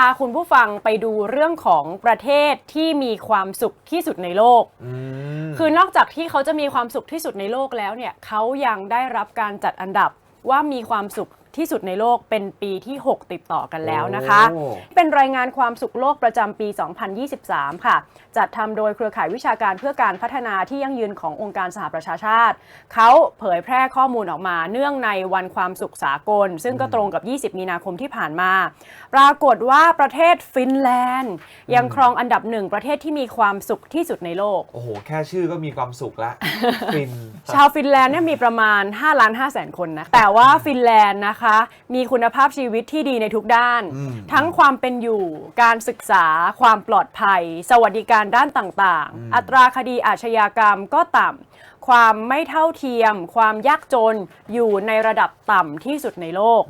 าคุณผู้ฟังไปดูเรื่องของประเทศที่มีความสุขที่สุดในโลกอืมคือนอกจากที่เขาจะมีความสุขที่สุดในโลกแล้วเนี่ยเขายังได้รับการจัดอันดับว่ามีความสุข ที่สุดในโลกเป็นปีที่ 6 ติดต่อกันแล้วนะคะ โอ้ เป็นรายงานความสุขโลกประจำปี 2023 ค่ะ จัดทำโดยเครือข่ายวิชาการเพื่อการพัฒนาที่ยั่งยืนขององค์การสหประชาชาติ เขาเผยแพร่ข้อมูลออกมาเนื่องในวันความสุขสากล ซึ่งก็ตรงกับ 20 มีนาคมที่ผ่านมา ปรากฏว่าประเทศฟินแลนด์ ยังครองอันดับหนึ่งประเทศที่มีความสุขที่สุดในโลก โอ้โห แค่ชื่อก็มีความสุขละ ฟิน ชาวฟินแลนด์เนี่ยมีประมาณ 5 ล้าน5แสนคนนะ แต่ว่าฟินแลนด์นะคะ มีคุณภาพชีวิตที่ดีในทุกด้าน อืมทั้งความเป็นอยู่ การศึกษา ความปลอดภัย สวัสดิการด้านต่างๆอัตราคดีอาชญากรรมก็ต่ำ ความไม่เท่าเทียม ความยากจนอยู่ในระดับต่ำที่สุดในโลก